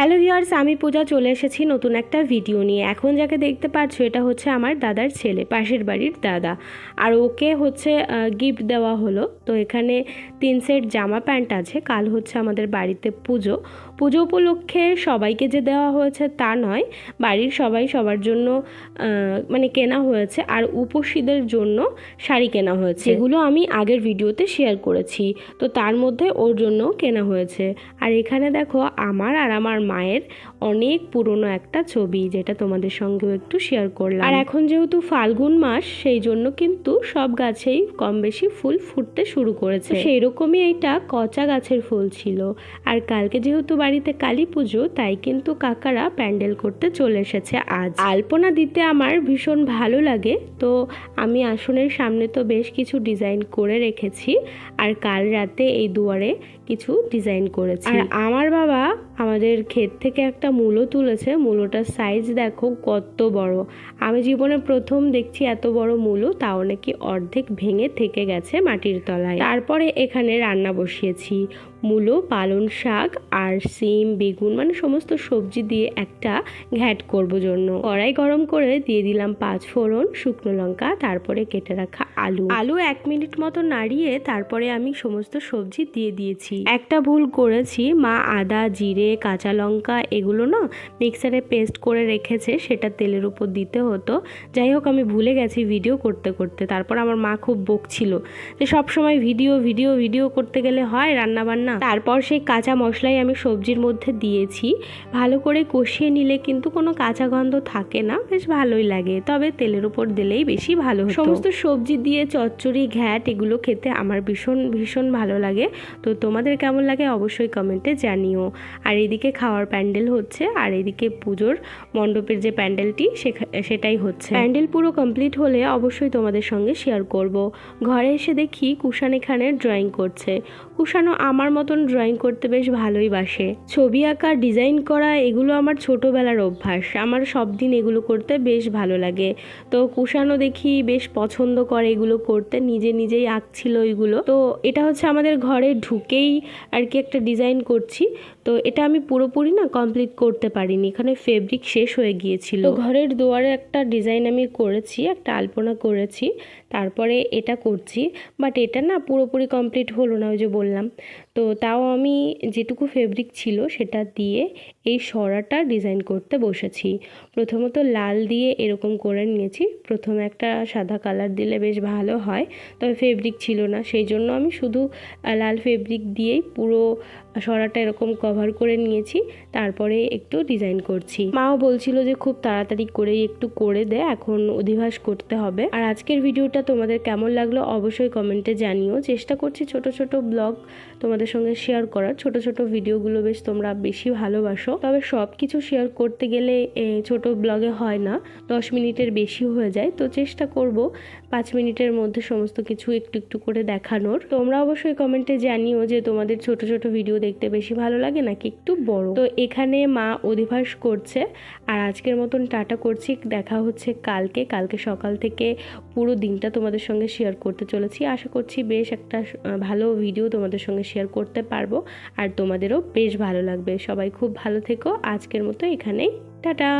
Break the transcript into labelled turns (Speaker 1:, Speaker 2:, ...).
Speaker 1: Hello viewers আমি পূজা চলে এসেছি নতুন একটা ভিডিও নিয়ে। এখন যাকে দেখতে পাচ্ছ এটা হচ্ছে আমার দাদার ছেলে পাশের বাড়ির দাদা। আর ওকে হচ্ছে গিফট দেওয়া হলো। তো এখানে তিন সেট জামা প্যান্ট আছে কাল হচ্ছে আমাদের বাড়িতে পুজো। পুজো উপলক্ষে সবাইকে যে দেওয়া হয়েছে তা নয় বাড়ির সবাই সবার জন্য মানে কেনা হয়েছে। আর উপসীদের জন্য শাড়ি কেনা হয়েছে। এগুলো আমি আগের ভিডিওতে শেয়ার করেছি। তো তার মধ্যে ওর জন্য কেনা হয়েছে। আর এখানে দেখো আমার আর আমার মায়ের অনেক পুরনো একটা ছবি যেটা তোমাদের সঙ্গেও একটু শেয়ার করলাম। আর এখন যেহেতু ফাল্গুন মাস সেই জন্য কিন্তু সব গাছেই কম বেশি ফুল ফুটতে শুরু করেছে। সেই। রকমই এইটা কচা গাছের ফুল ছিল। আর কালকে যেহেতু বাড়িতে কালী পুজো তাই কিন্তু কাকারা প্যান্ডেল করতে চলে এসেছে আজ। আলপনা দিতে আমার ভীষণ ভালো লাগে তো আমি আসনের সামনে তো বেশ কিছু ডিজাইন করে রেখেছি। আর কাল রাতে এই দুয়ারে কিছু ডিজাইন করেছি। আর আমার বাবা আমাদের ক্ষেত থেকে একটা মূলো তুলেছে। মূলোটার সাইজ দেখো কত বড়। আমি জীবনে প্রথম দেখছি এত বড় মূলো, তাও নাকি অর্ধেক ভেঙে থেকে গেছে মাটির তলায়। তারপরে এখানে রান্না বসিয়েছি। মূলো, পালং শাক আর সিম, বেগুন মানে সমস্ত সবজি দিয়ে একটা ঘ্যাট করব জন্য। কড়াই গরম করে দিয়ে দিলাম পাঁচ ফোড়ন, শুকনো লঙ্কা, তারপরে কেটে রাখা আলু। আলু এক মিনিট মতো নাড়িয়ে তারপরে আমি সমস্ত সবজি দিয়ে দিয়েছি। একটা ভুল করেছি, মা আদা, জিরে, কাঁচা লঙ্কা এগুলো না মিক্সারে পেস্ট করে রেখেছে, সেটা তেলের উপর দিতে হতো। যাই হোক, আমি ভুলে গেছি ভিডিও করতে করতে। তারপর আমার মা খুব বকছিল যে সব সময় ভিডিও ভিডিও ভিডিও করতে গেলে হয় রান্না বান্না তারপর সেই কাঁচা মশলাই আমি সবজির মধ্যে দিয়েছি। ভালো করে কষিয়ে নিলে কিন্তু কোনো কাঁচা গন্ধ থাকে না। বেশ ভালোই লাগে। তবে তেলের উপর দিলেই বেশি ভালো সমস্ত সবজি দিয়ে চচ্চড়ি ঘ্যাট এগুলো খেতে আমার ভীষণ ভীষণ ভালো লাগে। তো তোমাদের কেমন লাগে অবশ্যই কমেন্টে জানিও। আর এদিকে খাওয়ার প্যান্ডেল হচ্ছে। আর এদিকে পুজোর মণ্ডপের যে প্যান্ডেলটি সেটাই হচ্ছে। প্যান্ডেল পুরো কমপ্লিট হলে অবশ্যই তোমাদের সঙ্গে শেয়ার করব। ঘরে এসে দেখি কুষান এখানে ড্রয়িং করছে। কুষানো আমার মতন ড্রয়িং করতে বেশ ভালোই বাসে। ছবি আঁকা ডিজাইন করা, এগুলো আমার ছোটোবেলার অভ্যাস। আমার সব দিন এগুলো করতে বেশ ভালো লাগে। তো কুষানো দেখি বেশ পছন্দ করে এগুলো করতে, নিজে নিজেই আঁকছিল এগুলো। তো এটা হচ্ছে আমাদের ঘরে ঢুকেই আর কি একটা ডিজাইন করছি। তো এটা আমি পুরোপুরি না কমপ্লিট করতে পারিনি। এখানে ফেব্রিক শেষ হয়ে গিয়েছিল। ঘরের দুয়ারে একটা ডিজাইন আমি করেছি, একটা আলপনা করেছি, তারপরে এটা করছি বাট এটা না পুরোপুরি কমপ্লিট হলো না, ওই যে বললাম। তো তাও আমি যেটুকু ফেব্রিক ছিল সেটা দিয়ে এই সরাটা ডিজাইন করতে বসেছি। প্রথমত লাল দিয়ে এরকম করে নিয়েছি। প্রথমে একটা সাদা কালার দিলে বেশ ভালো হয়, তবে ফেব্রিক ছিল না। সেই জন্য আমি শুধু লাল ফেব্রিক দিয়েই পুরো সরাটা এরকম কভার করে নিয়েছি, তারপরে একটু ডিজাইন করছি। মাও বলছিল যে খুব তাড়াতাড়ি করেই একটু করে দে, এখন অধিবাস করতে হবে। আর আজকের ভিডিওটা তোমাদের কেমন লাগল অবশ্যই কমেন্টে জানিও। চেষ্টা করছি ছোট ছোট ব্লগ তোমাদের সঙ্গে শেয়ার করার। ছোট ছোট ভিডিওগুলো বেশ তোমরা বেশি ভালোবাসো। তবে সব কিছু শেয়ার করতে গেলে ছোট ব্লগে হয় না। দশ মিনিটের বেশি হয়ে যায়। তো চেষ্টা করব পাঁচ মিনিটের মধ্যে সমস্ত কিছু একটু একটু করে দেখানোর। তোমরা অবশ্যই কমেন্টে জানিও যে তোমাদের ছোট ছোট ভিডিও দেখতে বেশি ভালো লাগে নাকি? একটু বড়। তো এখানে মা অধিবাস করছে আর আজকের মতন টাটা করছি। দেখা হচ্ছে কালকে। কালকে সকাল থেকে পুরো দিনটা তোমাদের সঙ্গে শেয়ার করতে চলেছি। আশা করছি বেশ একটা ভালো ভিডিও তোমাদের সঙ্গে শেয়ার করতে পারব। আর তোমাদেরও বেশ ভালো লাগবে। সবাই খুব ভালো থেকো। আজকের মতো এখানেই। টাটা!